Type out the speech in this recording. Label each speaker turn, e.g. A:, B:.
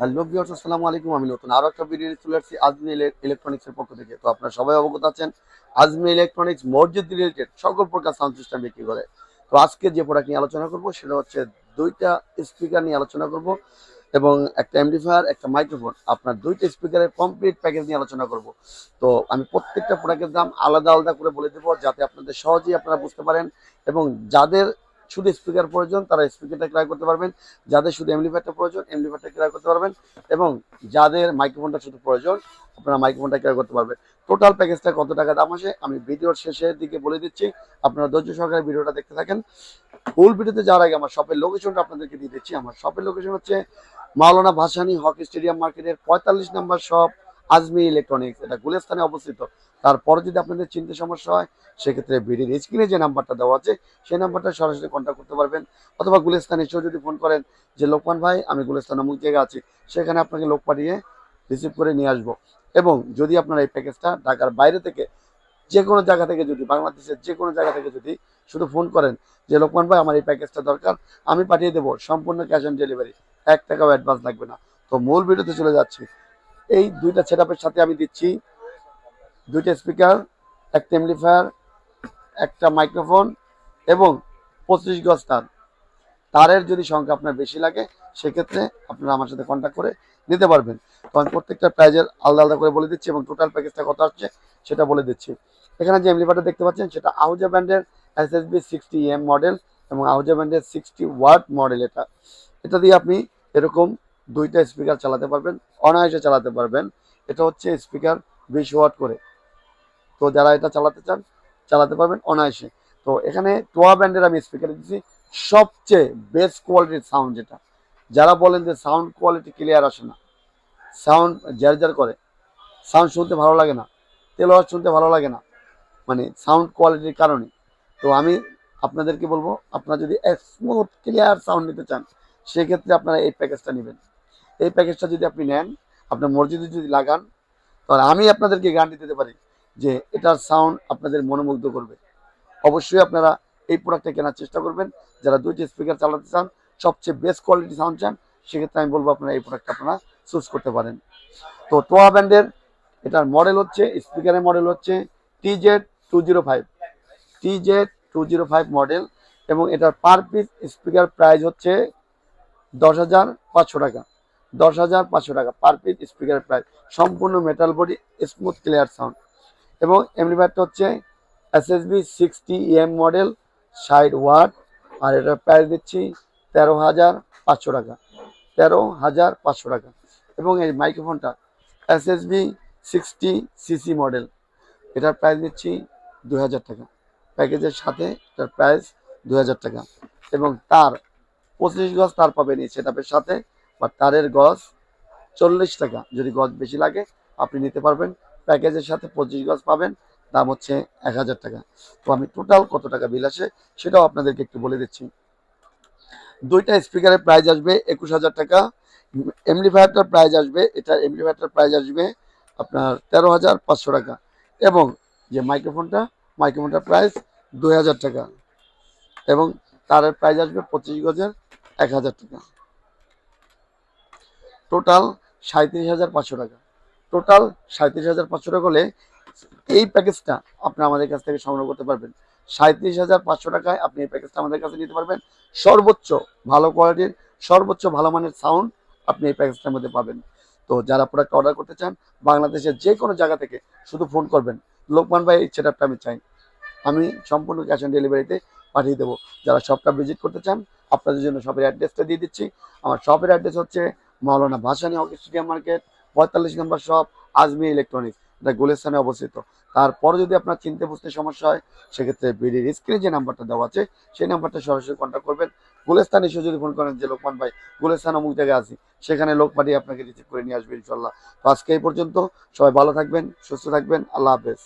A: Hello viewers, আসসালামু আলাইকুম। আমি নতুন আরও একটা ভিডিও চলে আসছি আজমি ইলেকট্রনিক্স এর পক্ষ থেকে। তো আপনারা সবাই অবগত আছেন, আজমি ইলেকট্রনিক্স মসজিদ রিলেটেড সকল প্রকার সাউন্ড সিস্টেম বিক্রি করে। তো আজকে যে প্রোডাক্ট নিয়ে আলোচনা করব, সেটা হচ্ছে দুইটা স্পিকার নিয়ে আলোচনা করব এবং একটা এমডিফায়ার একটা মাইক্রোফোন আপনার দুইটা স্পিকারের কমপ্লিট প্যাকেজ নিয়ে আলোচনা করব। তো আমি প্রত্যেকটা প্রোডাক্টের দাম আলাদা আলাদা করে বলে দেবো, যাতে আপনাদের সহজেই আপনারা বুঝতে পারেন এবং যাদের শুধু স্পিকার প্রয়োজন, তারা স্পিকারটা ক্রয় করতে পারবেন। যাদের শুধু এমলিফায়ারটা প্রয়োজন এমলিফায়ারটা ক্রয় করতে পারবেন এবং যাদের মাইক্রোফোনটা শুধু প্রয়োজন, আপনারা মাইক্রোফোনটা ক্রয় করতে পারবেন। টোটাল প্যাকেজটা কত টাকা দাম আসে, আমি ভিডিওর শেষের দিকে বলে দিচ্ছি। আপনারা ধৈর্য সহকারে ভিডিওটা দেখতে থাকেন। ফুল ভিডিওতে যাওয়ার আগে আমার শপের লোকেশনটা আপনাদেরকে দিয়ে দিচ্ছি। আমার শপের লোকেশন হচ্ছে মাওলানা ভাসানি হকি স্টেডিয়াম মার্কেটের পঁয়তাল্লিশ নম্বর শপ আজমি ইলেকট্রনিক্স এটা গুলেস্তানে অবস্থিত। তারপরে যদি আপনাদের চিনতে সমস্যা হয়, সেক্ষেত্রে ভিডিওর স্ক্রিনে যে নাম্বারটা দেওয়া আছে, সেই নাম্বারটা সরাসরি কন্ট্যাক্ট করতে পারবেন। অথবা গুলেস্তানে এসেও যদি ফোন করেন যে, লোকমান ভাই, আমি গুলেস্তান অমুক জায়গায় আছি, সেখানে আপনাকে লোক পাঠিয়ে রিসিভ করে নিয়ে আসব। এবং যদি আপনারা এই প্যাকেজটা ঢাকার বাইরে থেকে যে কোনো জায়গা থেকে যদি, বাংলাদেশের যে কোনো জায়গা থেকে যদি শুধু ফোন করেন যে, লোকমান ভাই, আমার এই প্যাকেজটা দরকার, আমি পাঠিয়ে দেবো, সম্পূর্ণ ক্যাশ অন ডেলিভারি এক টাকাও অ্যাডভান্স লাগবে না। তো মূল ভিডিওতে চলে যাচ্ছি। এই দুইটা সেট সাথে আমি দিচ্ছি। দুইটা স্পিকার একটা এমলিফায়ার একটা মাইক্রোফোন এবং পঁচিশ গজ তার। তারের যদি সংখ্যা আপনার বেশি লাগে, সেক্ষেত্রে আপনারা আমার সাথে কন্ট্যাক্ট করে নিতে পারবেন। তো আমি প্রত্যেকটা প্রাইজের আলাদা আলাদা করে বলে দিচ্ছি এবং টোটাল প্যাকেজটা কত আসছে, সেটা বলে দিচ্ছি। এখানে যে এমলিফায়ারটা দেখতে পাচ্ছেন, সেটা আহুজা ব্র্যান্ডের S S B sixty M model এবং আহুজা ব্র্যান্ডের সিক্সটি ওয়াট মডেল এটা। এটা দিয়ে আপনি এরকম দুইটা স্পিকার চালাতে পারবেন, অনায়াসে চালাতে পারবেন। এটা হচ্ছে স্পিকার বিশ ওয়াট করে। তো যারা এটা চালাতে চান, চালাতে পারবেন অনায়াসে। তো এখানে টোয়া ব্র্যান্ডের আমি স্পিকার দিচ্ছি সবচেয়ে বেস্ট কোয়ালিটির সাউন্ড যেটা। যারা বলেন যে সাউন্ড কোয়ালিটি ক্লিয়ার আসে না সাউন্ড জ্যার জ্যার করে সাউন্ড শুনতে ভালো লাগে না, তেল শুনতে ভালো লাগে না মানে সাউন্ড কোয়ালিটির কারণে। তো আমি আপনাদেরকে বলব, আপনারা যদি স্মুথ ক্লিয়ার সাউন্ড নিতে চান, সেক্ষেত্রে আপনারা এই প্যাকেজটা নেবেন। এই প্যাকেজটা যদি আপনি নেন, আপনার মসজিদে যদি লাগান, তাহলে আমি আপনাদেরকে গ্যারান্টি দিতে পারি যে এটার সাউন্ড আপনাদের মনোমুগ্ধ করবে। অবশ্যই আপনারা এই প্রোডাক্টটা কেনার চেষ্টা করবেন। যারা দুইটি স্পিকার চালাতে চান, সবচেয়ে বেস্ট কোয়ালিটি সাউন্ড চান, সেক্ষেত্রে আমি বলব আপনারা এই প্রোডাক্টটা আপনারা চুজ করতে পারেন। তো টোয়া ব্র্যান্ডের এটার মডেল হচ্ছে স্পিকারের মডেল হচ্ছে T Z two zero five T Z two zero five model এবং এটার পার পিস স্পিকার প্রাইস হচ্ছে দশ হাজার পাঁচশো টাকা। দশ হাজার পাঁচশো টাকা। পার পিস স্পিকারের প্রাইস সম্পূর্ণ metal body smooth clear sound এবং এমনিভারটা হচ্ছে S S B sixty M model ষাট ওয়াট আর এটার প্রাইস দিচ্ছি তেরো হাজার পাঁচশো টাকা। তেরো হাজার পাঁচশো টাকা। এবং এই মাইক্রোফোনটা S S B sixty CC model এটার প্রাইস দিচ্ছি দু হাজার টাকা। প্যাকেজের সাথে এটার প্রাইস দু হাজার টাকা। এবং তার পঁচিশ গজ তার পাবেন এই সেটআপের সাথে বা তারের গজ চল্লিশ টাকা যদি গজ বেশি লাগে, আপনি নিতে পারবেন। প্যাকেজের সাথে পঁচিশ গজ পাবেন, দাম হচ্ছে এক হাজার টাকা। তো আমি টোটাল কত টাকা বিল আসে সেটাও আপনাদেরকে একটু বলে দিচ্ছি। দুইটা স্পিকারের প্রাইস আসবে একুশ হাজার টাকা। এমলিফায়ারটার প্রাইস আসবে এটা এমলিফায়ারটার প্রাইস আসবে আপনার তেরো হাজার পাঁচশো টাকা। এবং যে মাইক্রোফোনটা মাইক্রোফোনটার প্রাইস দুই হাজার টাকা। এবং তারের প্রাইস আসবে পঁচিশ গজের এক হাজার টাকা। টোটাল সাঁত্রিশ হাজার পাঁচশো টাকা। টোটাল সাঁত্রিশ হাজার পাঁচশো টাকা হলে এই প্যাকেজটা আপনি আমাদের কাছ থেকে সংগ্রহ করতে পারবেন। সাঁত্রিশ হাজার পাঁচশো টাকায় আপনি এই প্যাকেজটা আমাদের কাছে নিতে পারবেন। সর্বোচ্চ ভালো কোয়ালিটির, সর্বোচ্চ ভালো মানের সাউন্ড আপনি এই প্যাকেজটার মধ্যে পাবেন। তো যারা প্রোডাক্ট অর্ডার করতে চান, বাংলাদেশের যে কোনো জায়গা থেকে শুধু ফোন করবেন। লোকমান ভাই এই সেটআপটা আমি চাই। আমি সম্পূর্ণ ক্যাশ অন ডেলিভারিতে পাঠিয়ে দেবো। যারা শপটা ভিজিট করতে চান, আপনাদের জন্য শপের অ্যাড্রেসটা দিয়ে দিচ্ছি। আমার শপের অ্যাড্রেস হচ্ছে Maulana Bhashani hockey stadium market, পঁয়তাল্লিশ নম্বর শপ, আজমি ইলেকট্রনিক্স, এটা গুলেস্থানে অবস্থিত। তারপরে যদি আপনার চিনতে বুঝতে সমস্যা হয়, সেক্ষেত্রে বিডির স্ক্রিনে যে নাম্বারটা দেওয়া আছে, সেই নাম্বারটা সরাসরি কন্ট্যাক্ট করবেন। গুলেস্তান এসে যদি ফোন করেন যে লোকমান ভাই, গুলেস্তান অমুক জায়গায় আছি, সেখানে লোক পাঠিয়ে আপনাকে রিসিভ করে নিয়ে আসবে ইনশাল্লাহ তো আজকে এই পর্যন্ত, সবাই ভালো থাকবেন, সুস্থ থাকবেন, আল্লাহ হাফেজ।